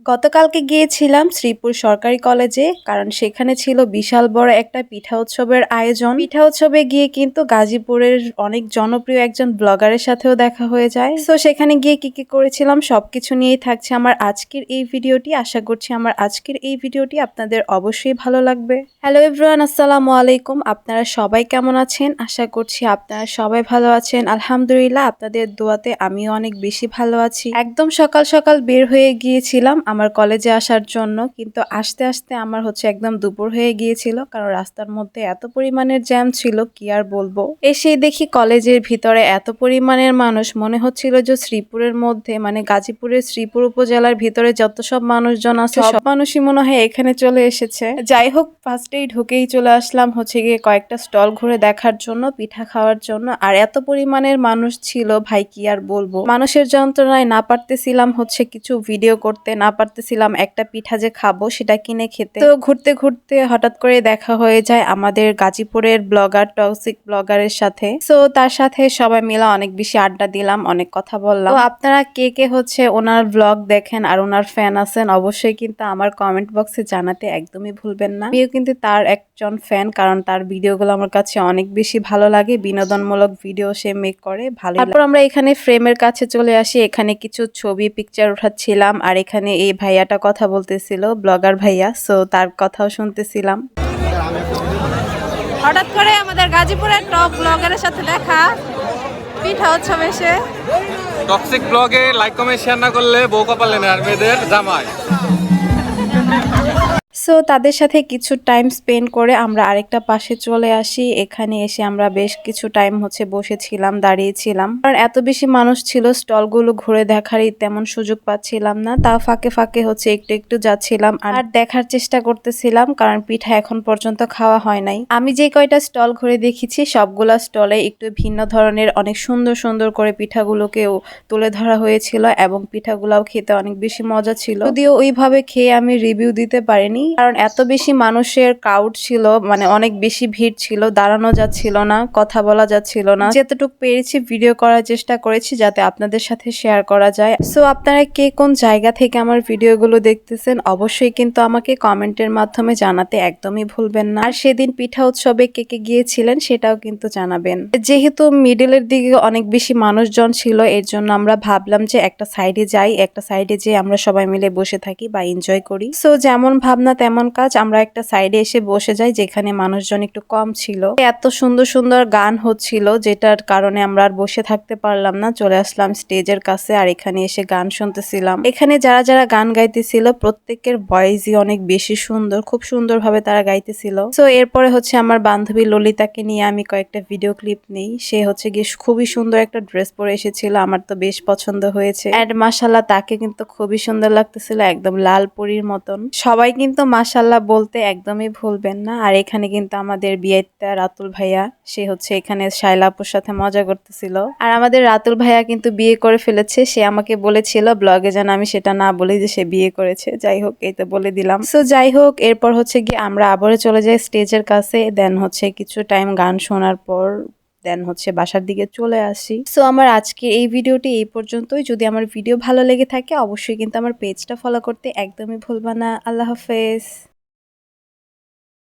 গতকালকে গিয়েছিলাম শ্রীপুর সরকারি কলেজে, কারণ সেখানে ছিল বিশাল বড় একটা পিঠা উৎসবের আয়োজন। পিঠা উৎসবে গিয়ে কিন্তু গাজীপুরের অনেক জনপ্রিয় একজন ব্লগারের সাথেও দেখা হয়ে যায়। তো সেখানে গিয়ে কি কি করেছিলাম সবকিছু নিয়েই থাকছে আমার আজকের এই ভিডিওটি। আশা করছি আমার আজকের এই ভিডিওটি আপনাদের অবশ্যই ভালো লাগবে। হ্যালো এভরিওয়ান, আসসালামু আলাইকুম। আপনারা সবাই কেমন আছেন? আশা করছি আপনারা সবাই ভালো আছেন। আলহামদুলিল্লাহ, আপনাদের দোয়াতে আমিও অনেক বেশি ভালো আছি। একদম সকাল সকাল বের হয়ে গিয়েছিলাম। আমার কলেজে আসার জন্য কিন্তু আসতে আসতে আমার হচ্ছে একদম দুপুর হয়ে গিয়েছিল কারণ রাস্তার মধ্যে এত পরিমাণের জ্যাম ছিল কি আর বলব? এসেই দেখি কলেজের ভিতরে এত পরিমাণের মানুষ মনে হচ্ছিল যে শ্রীপুরের মধ্যে মানে গাজীপুরের শ্রীপুর উপজেলার ভিতরে যত সব মানুষজন আছে সব মানুষই মনে হয় এখানে চলে এসেছে। যাই হোক ফার্স্টেই ঢুকেই চলে আসলাম হচ্ছে গিয়ে কয়েকটা স্টল ঘুরে দেখার জন্য পিঠা খাওয়ার জন্য আর এত পরিমাণের মানুষ ছিল ভাই কি আর বলব? মানুষের যন্ত্রণায় না পারতেছিলাম হচ্ছে কিছু ভিডিও করতে না পারতেছিলাম একটা পিঠা যে খাব সেটা কিনে খেতে। তো ঘুরতে ঘুরতে হঠাৎ করে দেখা হয়ে যায় আমাদের গাজীপুরের ব্লগার, টক্সিক ব্লগারের সাথে। তো তার সাথে সবাই মিলে অনেক বেশি আড্ডা দিলাম, অনেক কথা বললাম। তো আপনারা কে কে হচ্ছে ওনার ব্লগ দেখেন আর ওনার ফ্যান আছেন অবশ্যই কিন্তু আমার কমেন্ট বক্সে জানাতে একদমই ভুলবেন না। আমিও কিন্তু তার একজন ফ্যান, কারণ তার ভিডিওগুলো আমার কাছে অনেক বেশি ভালো লাগে, বিনোদনমূলক ভিডিও সে মেক করে ভালো তারপর আমরা এখানে ফ্রেমের কাছে চলে আসি, এখানে কিছু ছবি পিকচার উঠাচ্ছিলাম, আর এখানে এই ভাইয়াটা কথা বলতেছিল ব্লগার ভাইয়া সো তার কথাও শুনতেছিলাম। হঠাৎ করে আমাদের গাজীপুরের টপ ব্লগারের সাথে দেখা পিঠা উৎসব এসে। টক্সিক ব্লগে লাইক কমেন্ট শেয়ার না করলে বউ কপালে না আর মেয়েদের জামাই। সো তাদের সাথে কিছু টাইম স্পেন্ড করে আমরা আরেকটা পাশে চলে আসি। এখানে এসে আমরা বেশ কিছু টাইম হচ্ছে বসেছিলাম দাঁড়িয়েছিলাম। কারণ এত বেশি মানুষ ছিল স্টলগুলো ঘুরে দেখারই তেমন সুযোগ পাচ্ছিলাম না। তা ফাঁকে ফাঁকে হচ্ছে একটু একটু যাচ্ছিলাম আর দেখার চেষ্টা করতেছিলাম কারণ পিঠা এখন পর্যন্ত খাওয়া হয় নাই। আমি যে কয়টা স্টল ঘুরে দেখেছি সবগুলা স্টলে একটু ভিন্ন ধরনের অনেক সুন্দর সুন্দর করে পিঠাগুলোকেও তুলে ধরা হয়েছিল এবং পিঠাগুলাও খেতে অনেক বেশি মজা ছিল। যদিও ওইভাবে খেয়ে আমি রিভিউ দিতে পারিনি কারণ এত বেশি মানুষের ক্রাউড ছিল মানে অনেক বেশি ভিড় ছিল, দাঁড়ানো যাচ্ছিল না, কথা বলা যাচ্ছিল না। যেতটুকু পেরেছি ভিডিও করার চেষ্টা করেছি যাতে আপনাদের সাথে শেয়ার করা যায়। সো আপনারা কে কোন জায়গা থেকে আমার ভিডিওগুলো দেখতেছেন, অবশ্যই কিন্তু আমাকে কমেন্টের মাধ্যমে জানাতে একদমই ভুলবেন না। আর সেদিন পিঠা উৎসবে কে কে গিয়েছিলেন, সেটাও কিন্তু জানাবেন। যেহেতু মিডলের দিকে অনেক বেশি মানুষজন ছিল, এর জন্য আমরা ভাবলাম যে একটা সাইডে যাই, একটা সাইডে যেয়ে আমরা সবাই মিলে বসে থাকি বা এনজয় করি। সো যেমন ভাবনা তেমন কাজ। আমরা একটা সাইডে এসে বসে যাই যেখানে মানুষজন একটু কম ছিল। এত সুন্দর সুন্দর গান হচ্ছিল যেটার কারণে আমরা আর বসে থাকতে পারলাম না। চলে আসলাম স্টেজের কাছে আর এখানে এসে গান শুনতেছিলাম। এখানে যারা যারা গান গাইতেছিল প্রত্যেকের ভয়েসই অনেক বেশি সুন্দর, খুব সুন্দরভাবে তারা গাইতেছিল। তো এরপরে হচ্ছে আমার বান্ধবী ললিতাকে নিয়ে আমি কয়েকটা ভিডিও ক্লিপ নেই। সে হচ্ছে গিয়ে খুবই সুন্দর একটা ড্রেস পরে এসেছিল, আমার তো বেশ পছন্দ হয়েছে। অ্যাড মাসাল্লাহ তাকে কিন্তু খুবই সুন্দর লাগতেছিল, একদম লাল পরীর মতন। সবাই কিন্তু মাসাল্লাহ বলতে একদমই ভুলবেন না। আর এখানে কিন্তু আমাদের বিয়েটা রাতুল ভাইয়া, সে হচ্ছে এখানে শাইলাপুর সাথে মজা করতেছিল। আর আমাদের রাতুল ভাইয়া কিন্তু বিয়ে করে ফেলেছে। সে আমাকে বলেছিল ব্লগে যেন আমি সেটা না বলি যে সে বিয়ে করেছে। যাই হোক, এই তো বলে দিলাম। সো যাই হোক, এরপর হচ্ছে গিয়ে আমরা আবারও চলে যাই স্টেজের কাছে। দেন হচ্ছে কিছু টাইম গান শোনার পর দেন হচ্ছে বাসার দিকে চলে আসি। সো আমার আজকে এই ভিডিওটি এই পর্যন্তই। যদি আমার ভিডিও ভালো লেগে থাকে, অবশ্যই কিন্তু আমার পেজটা ফলো করতে একদমই ভুলবা না। আল্লাহ হাফেজ।